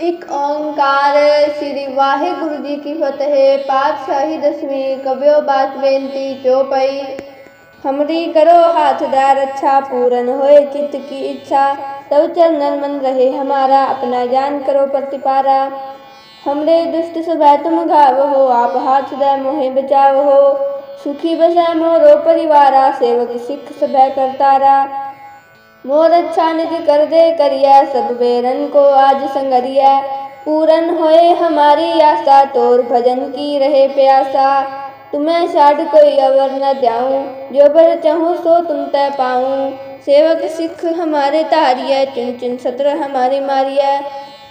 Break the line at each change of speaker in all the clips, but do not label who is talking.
एक ओंकार श्री वाहे गुरु जी की फतेह, पातशाही दसवीं कव्यो बात बेनती चौपाई हमरी करो हाथ दार अच्छा पूरन होए चित्त की इच्छा। तब चंदन मन रहे हमारा, अपना जान करो प्रतिपारा। हमरे दुष्ट सुबह तुम गाव हो आप हाथ दय मोहे बचाव हो सुखी बसा मोरो परिवारा, सेवक सिख सभा करतारा। मोर अच्छा निज कर दे करिया, सब बेरन को आज संगरिया। पूरन होए हमारी आशा, तोर भजन की रहे प्यासा। तुम्हें छाड़ कोई अवर न जाऊँ जो भर चाहूँ सो तुम तय पाऊँ। सेवक सिख हमारे तारिया, चुन चुन सत्र हमारी मारिया।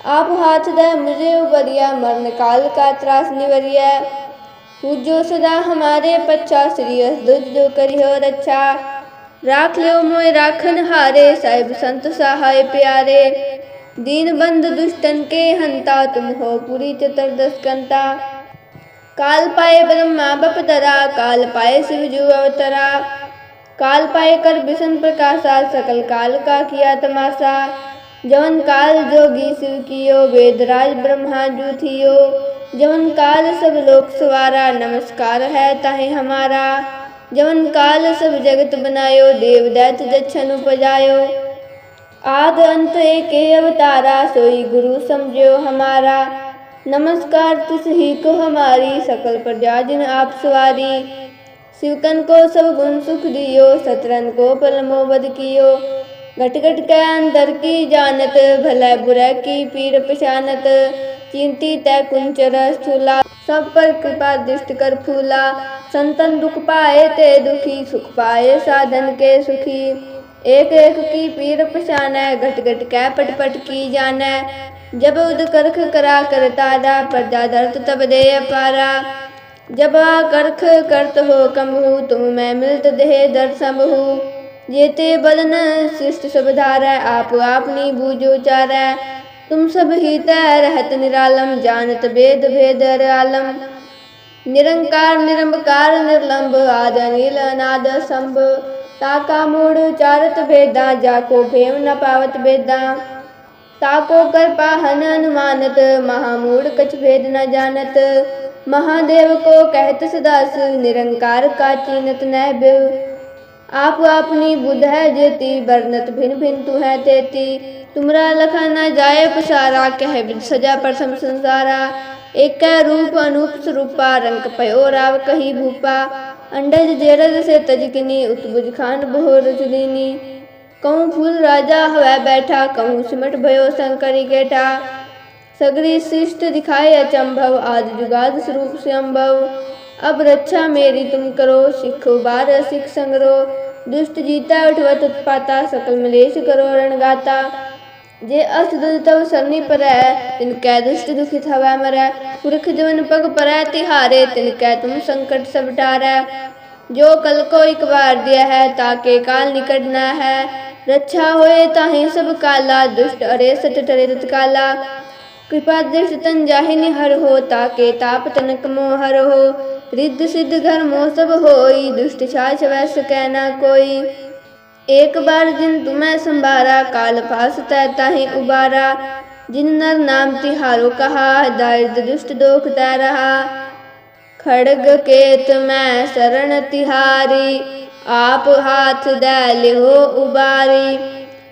आप हाथ दे मुझे उबरिया, मरण काल का त्रास निवरिया। पूजो सदा हमारे पच्छा, श्री दुज जो करियो रक्षा। राख लियो मोय राखन हारे, साहिब संत सहाय प्यारे। दीन बंद दुष्टन के हंता, तुम हो पूरी चतुर्दश कंता काल पाए ब्रह्मा बप तरा काल पाए शिव जु अवतरा। काल पाए कर विष्ण प्रकाशा, सकल काल का किया तमाशा। जवन काल जोगी शिव कियो वेदराज ब्रह्मा जू थियो। जवन काल सब लोक सवारा, नमस्कार है ताहे हमारा। जवन काल सब जगत बनायो, देव दैत जच्छन उपजायो। आद अंत एक अवतारा, सोई गुरु समझो हमारा। नमस्कार, तुस ही को हमारी सकल प्रजा जिन आप सवारी। शिवकन को सब गुण सुख दियो, सतरन को पलमो बद कियो। घट घट के अंदर की जानत भला बुरा की पीर पशानत चिंती तय कुंचर स्थूला सब पर कृपा दृष्ट कर फूला। संतन दुख पाए ते दुखी, सुख पाए साधन के सुखी। एक एक की पीर पशान घट घट कै पट की जाने जब उद करख करा, कर तारा प्रजा दर्द तब दे पारा जब आ करख करत हो कमहु तुम मैं मिलत देह दर संभहु जेते बदन, शिष्ट सब धारा आप आपनी बूझो चारा तुम सब ही तय रहत निरालम, जानत वेद भेद आलम निरंकार निरंकार निर्लंब, आद, नील, अनाद संभ ताका मूड चारत भेदा, जाको भेव न पावत भेदा। ताको कर पाहन अनुमानत, महामूढ़ कछ भेद न जानत। महादेव को कहत सदास, निरंकार का चीनत न आप अपनी बुध है जेती वर्णत भिन भिन तू है तेती। तुमरा लखा न जाए पसारा, कह सजा प्रथम संसारा। एक रूप अनूप स्वरूपा रंग पयो राव कही भूपा। अंडज जेरज से तजकिनी उत्बुज खान बहुर जुदीनी। कहूँ फूल राजा हवा बैठा, कहूँ सिमट भयो शंकरी गेठा सगरी शिष्ट दिखाए अचंभव आदि जुगाद स्वरूप से अम्भव। अब रक्षा मेरी तुम करो सिख बार सिख संग्रो दुष्ट जीता उठवत उत्पाता सकल मलेश करो रणगाता जे अस्त तव सरनी पर तिन कै दुष्ट दुखित हवा मरै पुरख जवन पग पर तिहारे तिन कै तुम संकट सब टारै जो कल को एक बार दिया है ताके काल निकट न है रक्षा होए ताहे सब काला दुष्ट अरे सट टरे तत्काला कृपा दृष्ट तन जाहि निहर हो ताके ताप तनक मोहर हो रिद्ध सिद्ध घर मोह सब होई, दुष्ट छाछ वैस कहना कोई। एक बार जिन तुम्हें संभारा, काल पास तय ताहि उबारा। जिन नर नाम तिहारो कहा, दारिद्र दुष्ट दोख तय रहा। खड़ग केत मैं शरण तिहारी, आप हाथ दैल हो उबारी।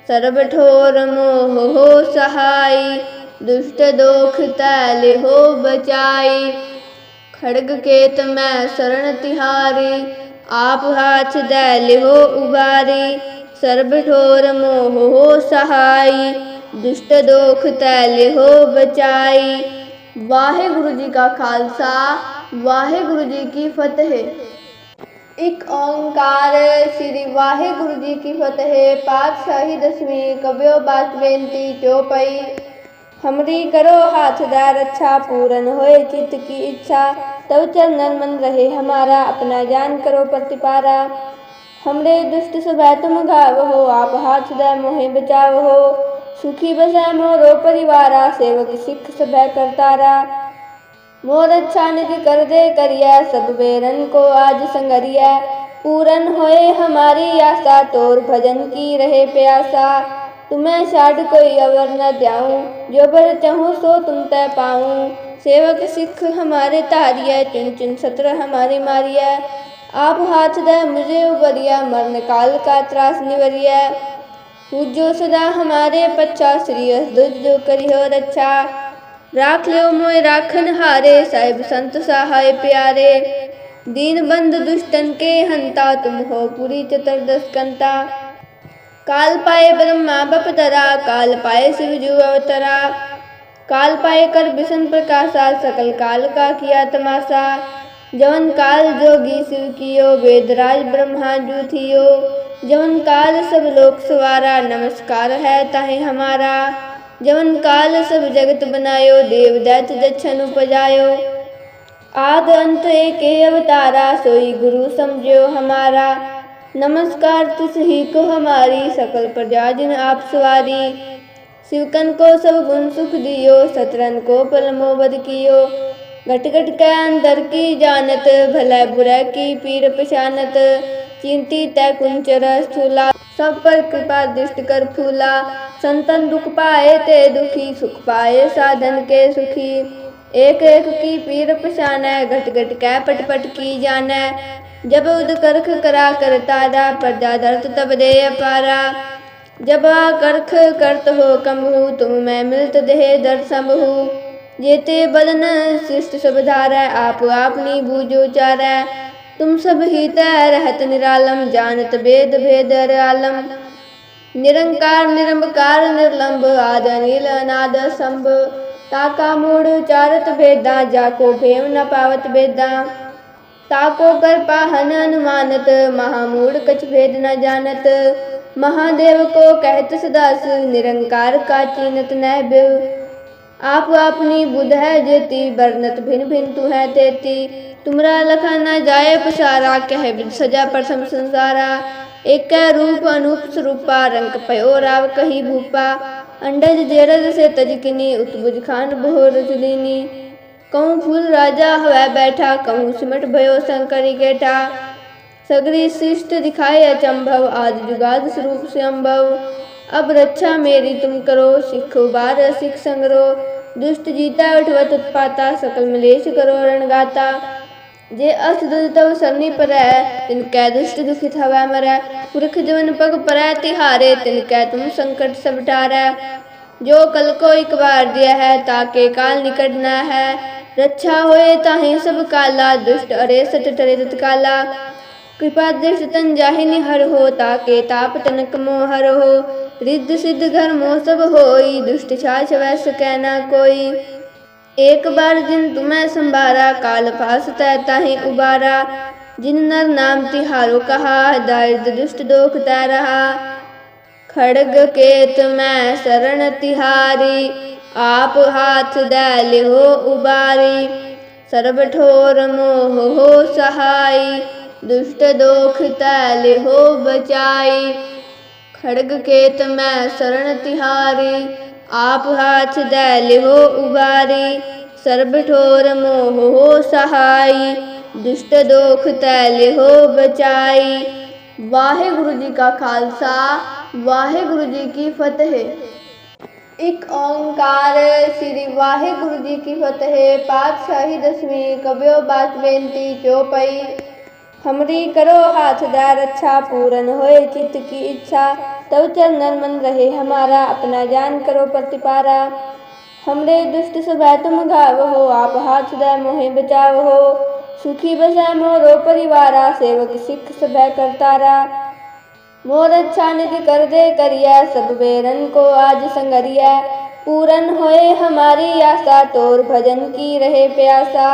सर्व ठोर मोह हो सहाई, दुष्ट दोख तैल हो बचाई। खड़ग खेत में शरण तिहारी, आप हाथ दैल हो उबारी, सर्ब ठोर मोह हो सहाय दुष्ट दोख तैल हो बचाई। वाहे गुरु जी का खालसा वाहे गुरु जी की फतेह। एक ओंकार श्री वाहे गुरु जी की फतेह पाठ शाही दसवीं कव्यो बात बेनती चौपाई। हमरी करो हाथ दार अच्छा पूरन होए चित्त की इच्छा। तब चरणन मन रहे हमारा, अपना जान करो प्रतिपारा। हमरे दुष्ट सुबह तुम घाव हो आप हाथ दे मोहे बचाव हो सुखी बसै मोरो परिवारा, सेवक सिख सभै करतारा। मोर अच्छा निज कर दे करिया, सब बेरन को आज संगरिया। पूरन होए हमारी आशा, तोर भजन की रहे प्यासा। तुम्हें छाड़ कोई अवर न त्याऊं जो बर चाहूँ सो तुम तय पाऊँ। सेवक सिख हमारे तारिया चुन चुन सत्र हमारी मारिया आप हाथ दे, मुझे उबरिया मरण काल का त्रास निवरिया पूजो सदा हमारे पच्चा श्री दुज जो करियो रक्षा राख लियो मोय राखन हारे, साहिब संत सहाय प्यारे। दीन बंद दुष्टन के हंता, तुम हो पूरी चतुर्दश कंता। काल पाए ब्रह्मा बप तरा काल पाए शिव जू अवतरा काल पाए कर विष्ण प्रकाशा, सकल काल का किया तमाशा। जवन काल जोगी शिव कियो वेदराज ब्रह्मा जू थियो। जवन काल सब लोक सवारा, नमस्कार है ताहे हमारा। जवन काल सब जगत बनायो, देव दैत दक्षन उपजायो। आद अंत एक अवतारा, सोई गुरु समझो हमारा। नमस्कार, तुस ही को हमारी सकल प्रजा जिन आप सवारी। शिवकन को सब गुण सुख दियो, सतरन को पलमो बद कियो। घट घट के अंदर की जानत भला बुरा की पीर पशानत चिंती तय कुंचर स्थूला, सब पर कृपा दृष्ट कर फूला। संतन दुख पाए ते दुखी, सुख पाए साधन के सुखी। एक एक की पीर पशान घट घट कै पट पट की जाने जब उद करख करा कर प्रजा दर्द, तब दे पारा। जब करख करत हो कमहु तुम मैं मिलत देह दर संभु जेते बदन शिष्ट सब धारा आप आपनी बूझो चारा तुम सब ही तय रहत निरालम, जानत वेद भेद आलम निरंकार निरंकार निर्लंब, आद, नील, अनाद, संभ। ताका मूड चारत भेदा, जाको भेव न पावत भेदा। ताको कर पाहन अनुमानत महामूड कछ भेद न जानत। महादेव को कहत सदास, निरंकार का चीनत न आप अपनी बुध है जेती बरनत भिन भिन तू है तेती। तुमरा लखा न जाए पसारा, कह सजा प्रथम संसारा। एक रूप अनूप स्वरूपा रंग पयो राव कही भूपा। अंडज जेरज से तजकिनी उत्बुज खान बोहर जुलीनी। कहूँ फूल राजा हवा बैठा। कहूँ, सिमट भयो शंकरी गेठा सगरी शिष्ट दिखाए अचंभव। आदि जुगाद स्वरूप से अम्भव। अब रक्षा मेरी तुम करो, सिख बार सिख संग्रो। दुष्ट जीता, उठवत उत्पाता। सकल मलेश करो रणगाता। जे अस तव सरनी पर, तिन कै दुष्ट दुखित हवा मरै। पुरख जवन पग पर, तिहारे, तिन कै तुम संकट सब जो कल को एक बार दिया है, ताके काल निकटना है। रक्षा होए ताहे सब काला दुष्ट अरे सट टरे तत्काला कृपा दृष्ट तन जाहिनी हर हो ताके ताप तनक मोहर हो रिद्ध सिद्ध घर मोह सब होई दुष्ट छाछ वैस कहना कोई एक बार जिन तुम्हें संभारा काल पास तय ताहे उबारा जिन नर नाम तिहारो कहा दारिद्र दुष्ट दोख तय रहा खड़ग केत मैं शरण तिहारी आप हाथ दैल हो उबारी सर्व ठोर मोह हो सहाय, दुष्ट दोख तैल हो बचाई। खड़ग केत मैं शरण तिहारी, आप हाथ दैल हो उबारी सर्व ठोर मोह हो सहाय, दुष्ट दोख तैल हो बचाई। वाहेगुरु जी का खालसा, वाहेगुरु जी की फतेह। एक ओंकार श्री वाहे गुरु जी की फतेह, पातशाही दसवीं कवियो बात बेनती चौपई हमरी करो हाथ दया रक्षा पूरन होए चित्त की इच्छा। तब चरणन मन रहे हमारा, अपना जान करो प्रतिपारा। हमरे दुष्ट सुबह तुम घाव हो आप हाथ दय मोहे बचाव हो सुखी बसै मोरो परिवारा, सेवक सिख सब करतारा। मोर अच्छा निधि कर दे करिया सब बेरन को आज संगरिया। पूरन होए हमारी आशा, तोर भजन की रहे प्यासा।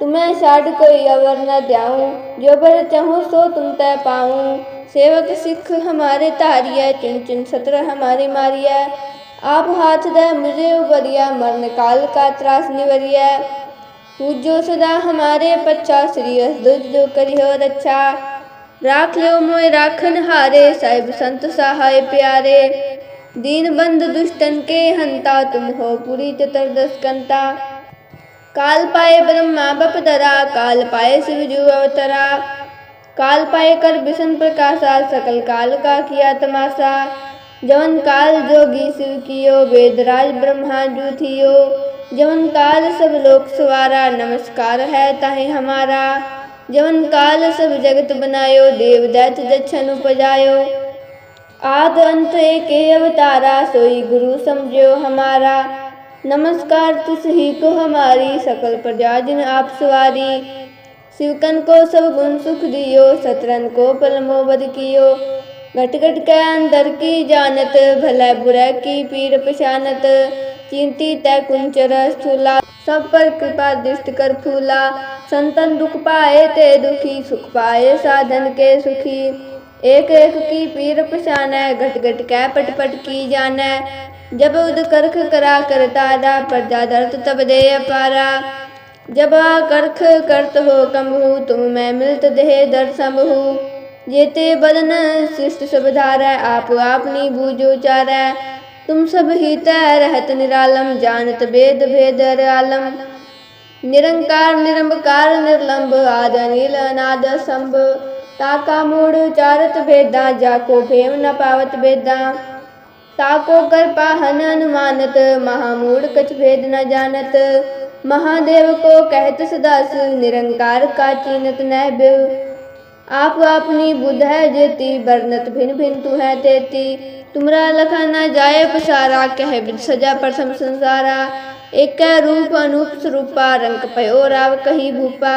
तुम्हें छाड़ कोई अवर न त्याऊं जो भर चाहूँ सो तुम तय पाऊँ। सेवक सिख हमारे तारिया, चुन चुन सत्र हमारी मारिया। आप हाथ दे मुझे उबरिया मरण काल का त्रास निवरिया। पूजो सदा हमारे पच्चा श्री दुज जो करियो रक्षा राख लियो मोय राखन हारे, साहिब संत सहाय प्यारे। दीन बंद दुष्टन के हंता, तुम हो पूरी चतुर्दश कंता काल पाए ब्रह्मा बपदरा काल पाए शिव जू अवतरा। काल पाए कर विष्ण प्रकाशा, सकल काल का किया तमाशा। जवन काल जोगी शिव कियो वेदराज ब्रह्मा जू थियो। जवन काल सब लोक सवारा, नमस्कार है ताहे हमारा। जवन काल सब जगत बनायो देव दैत दक्षन उपजायो। आद अंत एक अवतारा, सोई गुरु समझो हमारा। नमस्कार, तुस ही को हमारी सकल प्रजा जिन आप सवारी। शिवकन को सब गुण सुख दियो, सतरन को पलमो बद कियो। घट घट के अंदर की जानत भला बुरा की पीर पशानत चिंती तय कुंचर स्थूला सब पर कृपा दृष्ट कर फूला। संतन दुख पाए ते दुखी, सुख पाए साधन के सुखी। एक एक की पीर पशान घट घट कै पट पट की जाने। जब उद करख करा कर तारा प्रजा दर्द तब दे पारा जब आ करख करत हो कमहु तुम मैं मिलत देह दर संभहु। जेते बदन शिष्ट सब धारै, आप आपनी बूझो चारै तुम सब ही रहत निरालम, जानत वेद भेद आलम निरंकार, निरंबकार, निर्लंब, आद, नील, अनाद संभ ताका मूढ़ चारत भेदा जाको भेम न पावत भेदा। ताको कर पाहन अनुमानत महामूढ़ कछ भेद न जानत। महादेव को कहत सदास, निरंकार का चीनत न बिव आप अपनी बुध है जेती, बरनत भिन भिन तू है तेती। तुमरा लखा न जाए पसारा, कह सजा प्रथम संसारा। एक रूप अनूप स्वरूपा रंग पयो राव कही भूपा।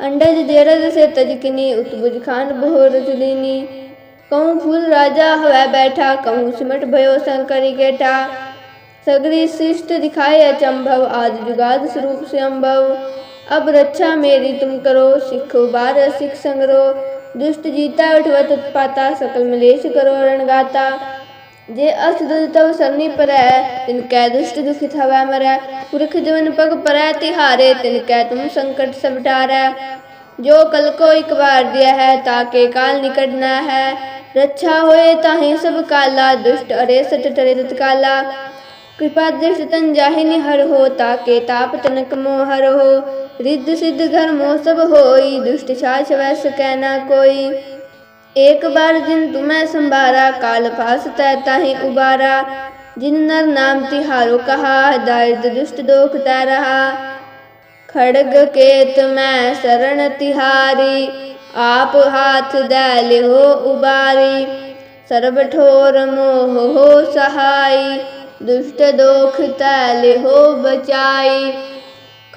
अंडज जेरज से तजकिनी, उत्बुज खान बहु रजलिनी। कहूँ फूल राजा हवा बैठा, कहूँ सिमट भयो शंकर गेठा सगरी शिष्ट दिखाए अचंभव आदि जुगाद स्वरूप से अम्भव। अब रक्षा मेरी तुम करो सिखो बार सिख संगरो दुष्ट जीता उठवत उत्पाता सकल मलेश करो रणगाता जे अस तव सरनी पर तिन कै दुष्ट दुखित हवा मरै पुरख जवन पग पर तिहारे तिन कै तुम संकट सब टारै जो कल को एक बार दिया है ताके काल निकट न है रक्षा होए ताहे सब काला दुष्ट अरे सट टरे तत्काला कृपा दृष्ट तन जाहिनी हर हो ताके ताप तनक मोहर हो रिद्ध सिद्ध घर मोह सब होई दुष्ट छाछ वैस कहना कोई एक बार जिन तुम्हें संभारा काल पास तय ताहि उबारा जिन नर नाम तिहारो कहा दारिद्र दुष्ट दोख तय रहा खड़ग केत मैं शरण तिहारी आप हाथ दैल हो उबारी सर्व ठोर मोह हो सहाई दुष्ट दोख तैल हो बचाई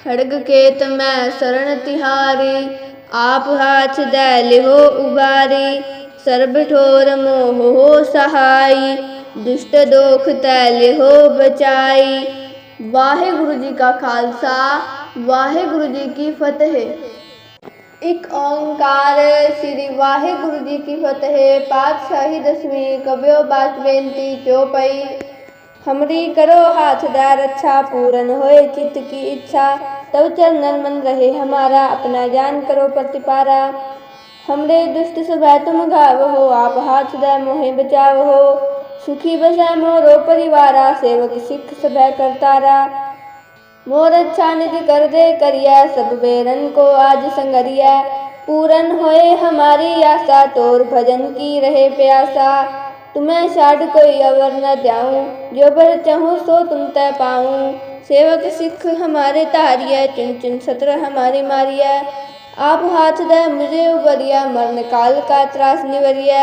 खड़ग खेत में शरण तिहारी, आप हाथ दैल हो उबारी, सर्ब ठोर मोह हो सहाई, दुष्ट दोख तैल हो बचाई। वाहे गुरु जी का खालसा वाहे गुरु जी की फतेह। एक ओंकार श्री वाहे गुरु जी की फतेह, पातशाही दसवीं कव्यो बात बेनती चौपाई। हमरी करो हाथ दा रक्षा, पूरन होए चित्त की इच्छा। तब चरणन मन रहे हमारा, अपना ज्ञान करो प्रतिपारा। हमरे दुष्ट स्वभाव तुम गाव हो आप हाथ दय मोहे बचाव हो सुखी बसै मोरो परिवारा, सेवक सिख सब करतारा। मोर अच्छा निधि कर दे करिया, सब बेरन को आज संगरिया। पूरन होए हमारी आशा, तोर भजन की रहे प्यासा। तुम्हें छाड़ कोई अवर न जाऊँ जो भर चाहूँ सो तुम तय पाऊँ। सेवक सिख हमारे तारिया चुन चुन सत्र हमारी मारिया आप हाथ दे मुझे उबरिया मरण काल का त्रास निवरिया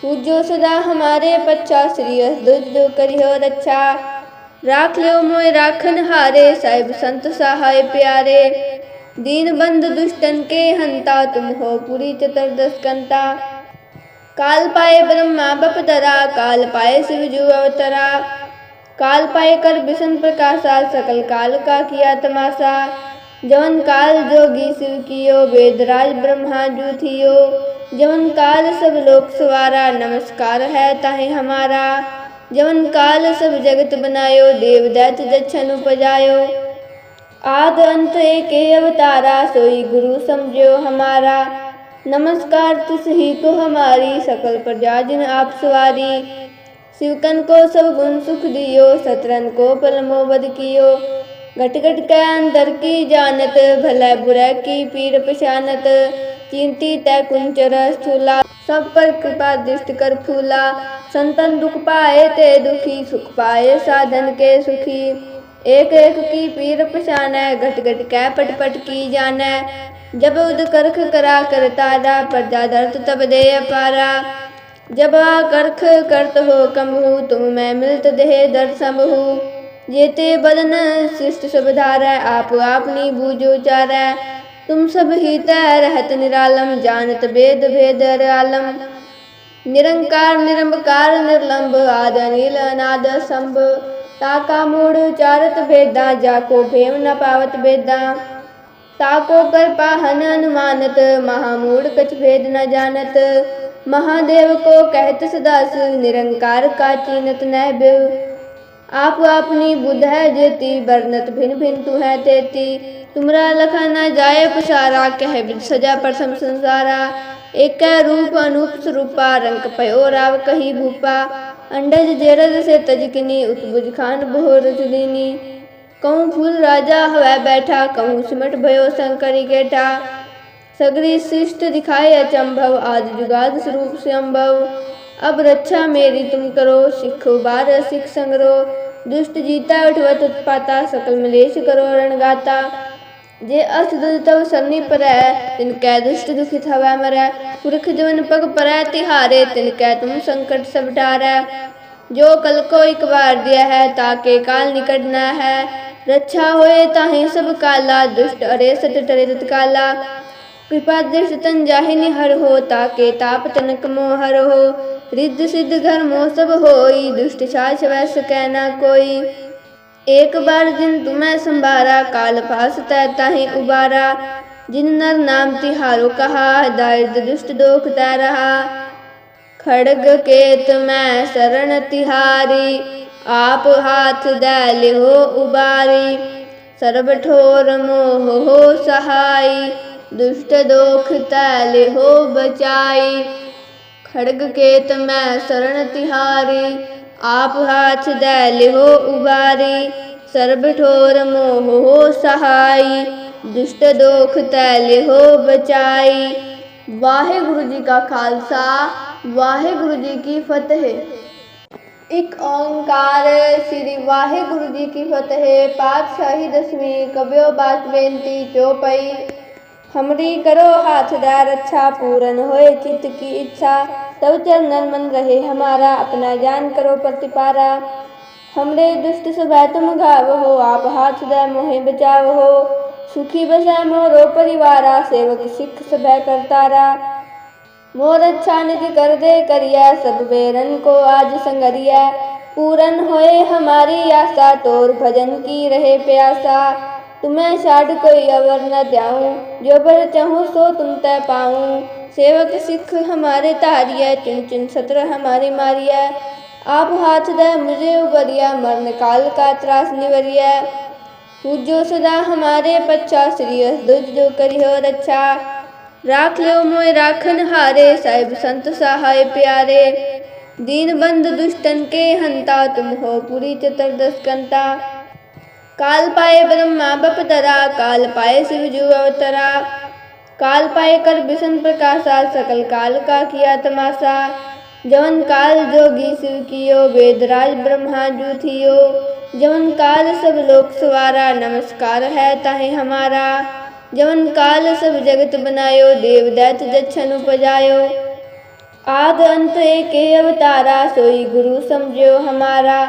पूजो सदा हमारे पच्छा श्री दुज करियो रक्षा राख लो मोय राखन हारे साहिब संत सहाय प्यारे दीन बंद दुष्टन के हंता तुम हो पूरी चतुर्दश कंता काल पाए ब्रह्मा बपदरा काल पाए शिव जू अवतरा काल पाए कर विष्णु प्रकाशा सकल काल का किया तमाशा। जवन काल जोगी शिव कियो, वेदराज ब्रह्मा जू थियो। जवन काल सब लोक सवारा, नमस्कार है ताहे हमारा। जवन काल सब जगत बनायो देव दैत दक्षन उपजायो। आद अंत एक अवतारा, सोई गुरु समझो हमारा। नमस्कार तुस ही को हमारी, सकल प्रजा जिन आप सवारी। शिवकन को सब गुण सुख दियो, सतरन को पलमो बद कियो। घट घट के अंदर की जानत, भला बुरा की पीर पशानत चिंती तय कुंचर स्थूला, सब पर कृपा दृष्ट कर फूला। संतन दुख पाए ते दुखी, सुख पाए साधन के सुखी। एक एक की पीर पछानै घट घट कै पट पट की जानै जब उद करख करा कर तारा प्रजा दर्द तब दे पारा जब करख करत हो कमहु तुम मैं मिलत देह दर संभहु जेते बदन शिष्ट सब धारै आप आपनी बूझो चारै तुम सब ही रहत निरालम, जानत वेद भेद आलम निरंकार निरंकार निर्लंब, आद, नील, अनाद संभ ताका मूढ़ चारत भेदा, जाको भेम न पावत भेदा। ताको कर पाहन अनुमानत महामूढ़ कछ भेद न जानत। महादेव को कहत सदास, निरंकार का चीनत नह आप अपनी बुध है जेती वर्णत भिन भिन तू है तेती। तुमरा लखा न जाए पसारा कह सजा प्रथम संसारा। एक रूप अनूप स्वरूपा रंग पयो राव कही भूपा। अंडज जेरज से तजकिनी, उत्बुज खान बोहर जुदीनी कहूँ फूल राजा हवा बैठा, कहूँ सिमट भयो शंकरी गेठा सगरी शिष्ट दिखाए अचंभव, आज जुगाद स्वरूप से अम्भव। अब रक्षा मेरी तुम करो सिखो बार सिख संग्रो। दुष्ट जीता, उठवत उत्पाता, सकल मलेश करो रणगाता। जे अस दुल तव सरनी परै, तिन कै दुष्ट दुखित हवै मरै। पुरख जवन पग परै, तिहारे तिन कै तुम संकट सब टारै जो कल को एक बार दिया है, ताके काल निकट न है। रक्षा होए ताहि सब काला, दुष्ट अरे सत टरे तत्काला। कृपा दृष्ट तन जाहि निहर हो ताके ताप तनक मोहर हो रिद्ध सिद्ध घर मोह सब होई दुष्ट छाछ वैस कहना कोई एक बार जिन तुम्हें संभारा काल पास तय ताहि उबारा जिन नर नाम तिहारो कहा दारिद्र दुष्ट दोख तय रहा खड़ग केत मैं शरण तिहारी आप हाथ दैल हो उबारी सर्व ठोर मोह हो सहाई दुष्ट दोख तैल हो बचाई। खड़ग केत मैं शरण तिहारी, आप हाथ दैल हो उबारी। सर्ब ठोर मोह हो सहाई, दुष्ट दोख तैल हो बचाई। वाहे गुरु जी का खालसा वाहे गुरु जी की फतेह। एक ओंकार श्री वाहे गुरु जी की फतेह, पातशाही दसवीं कव्यो बात बेनती चौपाई। हमरी करो हाथ दया रक्षा पूर्ण होए चित्त की इच्छा। तब चरणन मन रहे हमारा, अपना ज्ञान करो प्रतिपारा। हमरे दुष्ट सुबह तुम गाव हो आप हाथ दया मोहे बचाव हो सुखी बसा मोरो परिवारा, सेवक सिख सभा करतारा। मोर अच्छा निज कर दे करिया, सब बेरन को आज संगरिया। पूरन होए हमारी आशा, तोर भजन की रहे प्यासा। तुम्हें छाड़ कोई अवर न त्याऊं जो बर चाहूँ सो तुम तय पाऊँ। सेवक सिख हमारे तारिया चुन चुन सत्र हमारी मारिया। आप हाथ दे मुझे उबरिया मरण काल का त्रास निवरिया। पूजो सदा हमारे पच्छा, श्री दुज जो करियो रक्षा राख लो मोय राखन हारे, साहिब संत सहाय प्यारे। दीन बंद दुष्टन के हंता, तुम हो पूरी चतुर्दश कंता काल पाए ब्रह्मा बप तरा काल पाए शिव जू अवतरा। काल पाए कर विष्णु प्रकाशा, सकल काल का किया तमाशा। जवन काल जोगी शिव कियो, वेदराज ब्रह्मा जू थियो जवन काल सब लोक सवारा, नमस्कार है ताहे हमारा। जवन काल सब जगत बनायो देव दैत जच्छन उपजायो। आद अंत एक अवतारा, सोई गुरु समझो हमारा।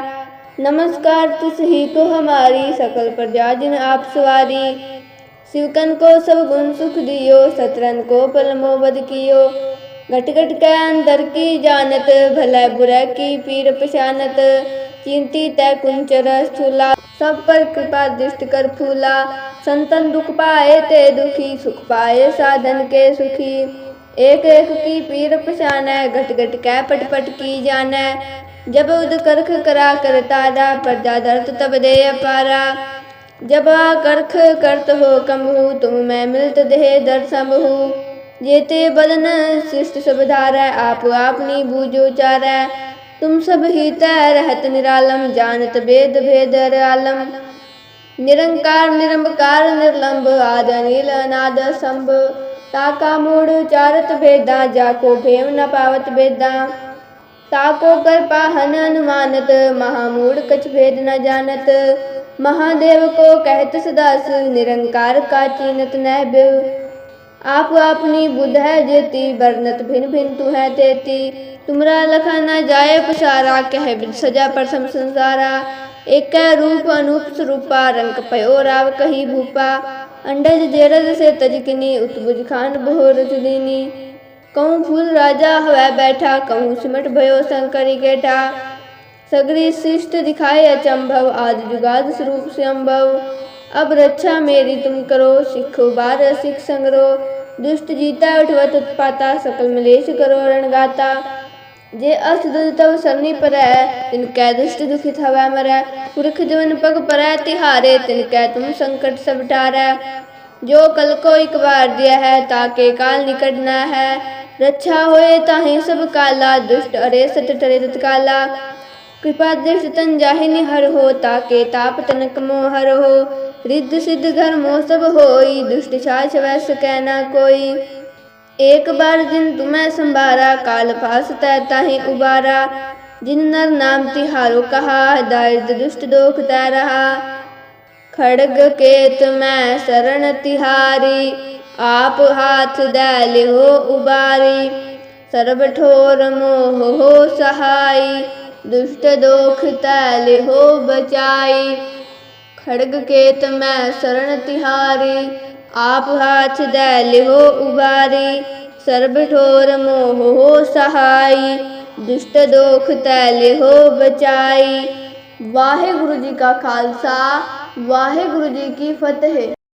नमस्कार, तुस ही को हमारी सकल प्रजा जिन आप सवारी। शिवकन को सब गुण सुख दियो, सतरन को पल मोबद कियो। घट घट के अंदर की जानत, भला बुरा की पीर पशानत चिंती तय कुंचर स्थूला, सब पर कृपा दृष्ट कर फूला। संतन दुख पाए ते दुखी, सुख पाए साधन के सुखी। एक एक की पीर पशानै घट घट कै पट पट की जानै। जब उद करख करा कर तारा प्रजा दर्द तब दे पारा। जब आ करख करत हो कमहु तुम मैं मिलत देह दर संभहु जेते बदन शिष्ट सब धारै, आप आपनी बूझो चारै। तुम सब ही तय रहत निरालम, जानत वेद भेद आलम निरंकार निरंकार निर्लंब, आद नील, अनाद संभ ताका मूढ़ चारत भेदा जाको भेम न पावत भेदा। ताको कर पाहन अनुमानत महामूढ़ कछ भेद न जानत महादेव को कहत सदास निरंकार का चीनत नह बिव आप अपनी बुध है जेती वर्णत भिन भिन तू है तेती तुमरा लखा न जाए पसारा कह बिद सजा प्रथम संसारा एक रूप अनूप स्वरूपा रंग पयो राव कही भूपा अंडज जेरज से तजकिनी उत्बुज खान बोहर जुदीनी कहूँ, फूल राजा हवै बैठा। कहूँ, सिमट भयो शंकरी गेठा। सगरी शिष्ट दिखाए अचंभव। आदि जुगाद स्वरूप से अब रक्षा मेरी तुम करो सिखो बार सिख संगरो। दुष्ट जीता, उठवत उत्पाता, सकल मलेश करो रणगाता। जे अस तव सरनी परै तिनकै दुष्ट दुखित हवै मरै। पुरख जवन पग परै, तिहारे तिनकै तुम संकट सब टारै जो कल को एक बार दिया है, ताके काल निकट न है। रक्षा होए ताहि सब काला दुष्ट अरे सत टरे तत्काला कृपा दृष्ट तन जाहि निहर हो ताके ताप तनक मोहर हो रिद्ध सिद्ध घर मोह सब होई दुष्ट छाछ वैस कहना कोई एक बार जिन तुम्हें संभारा काल फास तय ताहि उबारा जिन नर नाम तिहारो कहा दारिद्र दुष्ट दोख तय रहा खड़ग केत मैं शरण तिहारी आप हाथ दैल हो उबारी सर्व ठोर मोह हो सहाय दुष्ट दोख तैल हो बचाई। खड़ग केत मैं शरण तिहारी, आप हाथ दैल हो उबारी सर्व ठोर मोह हो सहाय दुष्ट दोख तैल हो बचाई। वाहे गुरु जी का खालसा वाहे गुरु जी की फतेह।